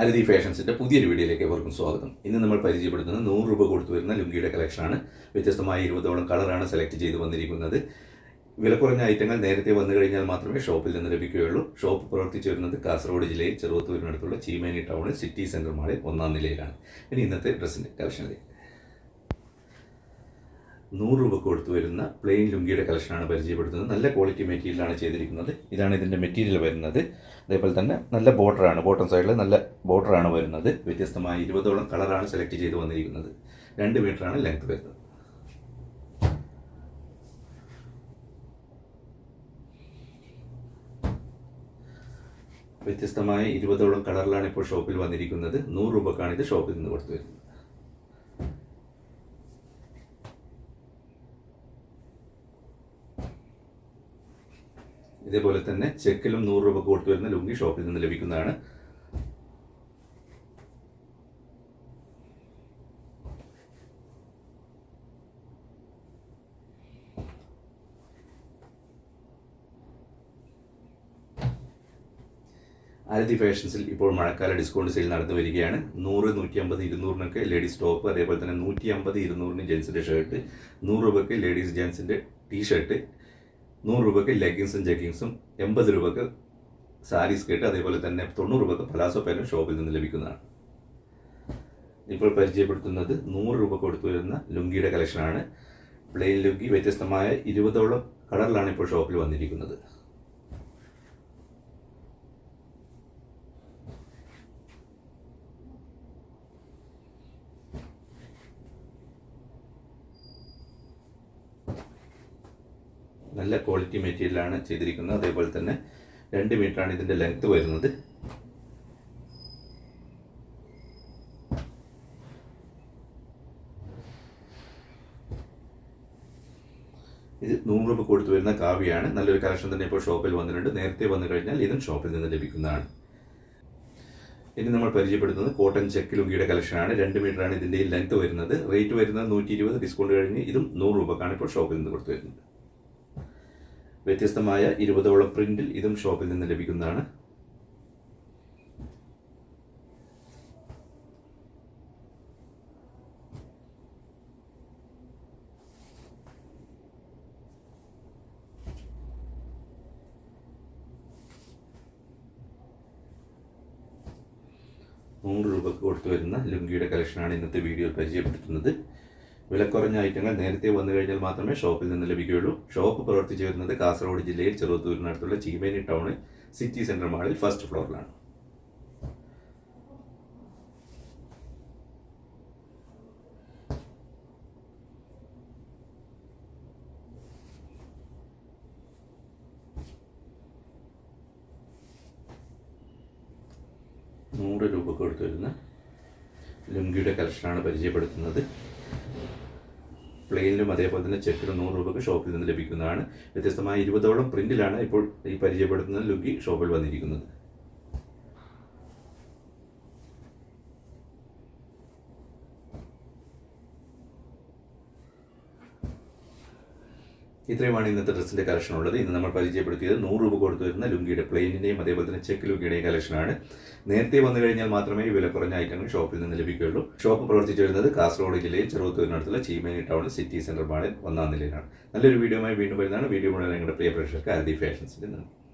അരതി ഫാഷൻസിന്റെ പുതിയൊരു വീഡിയോയിലേക്ക് എവർക്കും സ്വാഗതം. ഇന്ന് നമ്മൾ പരിചയപ്പെടുത്തുന്നത് നൂറ് രൂപ കൊടുത്തു വരുന്ന ലുങ്കിയുടെ കളക്ഷനാണ്. വ്യത്യസ്തമായ ഇരുപതോളം കളറാണ് സെലക്ട് ചെയ്ത് വന്നിരിക്കുന്നത്. വില കുറഞ്ഞ ഐറ്റങ്ങൾ നേരത്തെ വന്നു കഴിഞ്ഞാൽ മാത്രമേ ഷോപ്പിൽ നിന്ന് ലഭിക്കുകയുള്ളൂ. ഷോപ്പ് പ്രവർത്തിച്ചു വരുന്നത് കാസർഗോഡ് ജില്ലയിൽ ചെറുവത്തൂരിനടുത്തുള്ള ചീമേനി ടൗണിൽ സിറ്റി സെന്റർ മാളിൽ ഒന്നാം നിലയിലാണ്. ഇനി ഇന്നത്തെ ഡ്രസ്സിന്റെ കളക്ഷനിലേക്ക് നൂറ് രൂപ കൊടുത്തു വരുന്ന പ്ലെയിൻ ലുങ്കിയുടെ കളക്ഷനാണ് പരിചയപ്പെടുത്തുന്നത്. നല്ല ക്വാളിറ്റി മെറ്റീരിയലാണ് ചെയ്തിരിക്കുന്നത്. ഇതാണ് ഇതിന്റെ മെറ്റീരിയൽ വരുന്നത്. അതേപോലെ തന്നെ നല്ല ബോർഡറാണ് ബോട്ടം സൈഡിൽ നല്ല ബോർഡറാണ് വരുന്നത്. വ്യത്യസ്തമായ ഇരുപതോളം കളറാണ് സെലക്ട് ചെയ്ത് വന്നിരിക്കുന്നത്. രണ്ട് മീറ്ററാണ് ലെങ്ത് വരുന്നത്. വ്യത്യസ്തമായ ഇരുപതോളം കളറിലാണ് ഇപ്പോൾ ഷോപ്പിൽ വന്നിരിക്കുന്നത്. നൂറ് രൂപക്കാണ് ഇത് ഷോപ്പിൽ നിന്ന് കൊടുത്തു വരുന്നത്. ഇതേപോലെ തന്നെ ചെക്കിലും നൂറ് രൂപ കൊടുത്തു വരുന്ന ലുങ്കി ഷോപ്പിൽ നിന്ന് ലഭിക്കുന്നതാണ്. ആരതി ഫാഷൻസിൽ ഇപ്പോൾ മഴക്കാല ഡിസ്കൗണ്ട് സെയിൽ നടന്നു വരികയാണ്. നൂറ് നൂറ്റി അമ്പത് ഇരുന്നൂറിനൊക്കെ ലേഡീസ് ടോപ്പ് അതേപോലെ തന്നെ നൂറ്റി അമ്പത് ഇരുന്നൂറിന് ജെൻസിന്റെ ഷർട്ട് നൂറ് രൂപയ്ക്ക് ലേഡീസ് ജെൻസിന്റെ ടീ ഷർട്ട് നൂറ് രൂപയ്ക്ക് ലെഗിങ്സും ജഗ്ഗിങ്സും എൺപത് രൂപയ്ക്ക് സാരി കേട്ട് അതേപോലെ തന്നെ തൊണ്ണൂറ് രൂപയ്ക്ക് പലാസോ പാന്റും ഷോപ്പിൽ നിന്ന് ലഭിക്കുന്നതാണ്. ഇപ്പോൾ പരിചയപ്പെടുത്തുന്നത് നൂറ് രൂപ കൊടുത്തു വരുന്ന ലുങ്കിയുടെ കളക്ഷനാണ് പ്ലെയിൻ ലുങ്കി വ്യത്യസ്തമായ ഇരുപതോളം കളറിലാണ് ഇപ്പോൾ ഷോപ്പിൽ വന്നിരിക്കുന്നത്. നല്ല ക്വാളിറ്റി മെറ്റീരിയലാണ് ചെയ്തിരിക്കുന്നത്. അതേപോലെ തന്നെ രണ്ട് മീറ്ററാണ് ഇതിന്റെ ലെങ്ത്ത് വരുന്നത്. ഇത് നൂറ് രൂപ കൊടുത്തു വരുന്ന കാവ്യാണ് നല്ലൊരു കളക്ഷൻ തന്നെ ഇപ്പോൾ ഷോപ്പിൽ വന്നിട്ടുണ്ട്. നേരത്തെ വന്നു കഴിഞ്ഞാൽ ഇതും ഷോപ്പിൽ നിന്ന് ലഭിക്കുന്നതാണ്. ഇനി നമ്മൾ പരിചയപ്പെടുത്തുന്നത് കോട്ടൺ ചെക്ക് ലുങ്കിയുടെ കളക്ഷനാണ് രണ്ട് മീറ്ററാണ് ഇതിന്റെ ലെങ്ത് വരുന്നത്. റേറ്റ് വരുന്നത് നൂറ്റി ഇരുപത് ഡിസ്കൗണ്ട് കഴിഞ്ഞ് ഇതും നൂറ് രൂപക്കാണ് ഇപ്പോൾ ഷോപ്പിൽ നിന്ന് കൊടുത്തു വരുന്നത്. വ്യത്യസ്തമായ ഇരുപതോളം പ്രിന്റിൽ ഇതും ഷോപ്പിൽ നിന്ന് ലഭിക്കുന്നതാണ്. നൂറ് രൂപക്ക് കൊടുത്തു വരുന്ന ലുങ്കിയുടെ കളക്ഷനാണ് ഇന്നത്തെ വീഡിയോയിൽ പരിചയപ്പെടുത്തുന്നത്. വിലക്കുറഞ്ഞ ഐറ്റങ്ങൾ നേരത്തെ വന്നു കഴിഞ്ഞാൽ മാത്രമേ ഷോപ്പിൽ നിന്ന് ലഭിക്കുകയുള്ളൂ. ഷോപ്പ് പ്രവർത്തിച്ചു വരുന്നത് കാസർഗോഡ് ജില്ലയിൽ ചെറുത്തൂരിനടുത്തുള്ള ചീമേനി ടൗണ് സിറ്റി സെന്റർ മാളിൽ ഫസ്റ്റ് ഫ്ലോറിലാണ്. നൂറ് രൂപ കൊടുത്തു വരുന്ന ലുങ്കിയുടെ കളക്ഷനാണ് പരിചയപ്പെടുത്തുന്നത്. പ്ലെയിനിലും അതേപോലെ തന്നെ ചെക്കിലും നൂറ് രൂപയ്ക്ക് ഷോപ്പിൽ നിന്ന് ലഭിക്കുന്നതാണ്. വ്യത്യസ്തമായ ഇരുപതോളം പ്രിന്റിലാണ് ഇപ്പോൾ ഈ പരിചയപ്പെടുത്തുന്ന ലുക്കി ഷോപ്പിൽ വന്നിരിക്കുന്നത്. ഇത്രയുമാണ് ഇന്നത്തെ ഡ്രസ്സിന്റെ കളക്ഷൻ ഉള്ളത്. ഇന്ന് നമ്മൾ പരിചയപ്പെടുത്തിയത് നൂറ് രൂപ കൊടുത്തു വരുന്ന ലുങ്കിയുടെ പ്ലെയിനിന്റെയും അതേപോലെ തന്നെ ചെക്ക് ലുങ്കിയുടെയും കളക്ഷനാണ് നേരത്തെ വന്നു കഴിഞ്ഞാൽ മാത്രമേ വില കുറഞ്ഞ ഐറ്റങ്ങൾ ഷോപ്പിൽ നിന്ന് ലഭിക്കുകയുള്ളൂ. ഷോപ്പ് പ്രവർത്തിച്ചു വരുന്നത് കാസർഗോഡ് ജില്ലയിൽ ചെറുത്തൂരിനടുത്തുള്ള ചീമേനി ടൗൺ സിറ്റി സെന്റർ മാളിൽ ഒന്നാം നിലയിലാണ്. നല്ലൊരു വീഡിയോയുമായി വീണ്ടും വരുന്നതാണ്. വീഡിയോ മുഴുവൻ നിങ്ങളുടെ പ്രിയ പ്രേക്ഷകർക്ക് ആരതി ഫാഷൻസിന്റെ നന്ദി.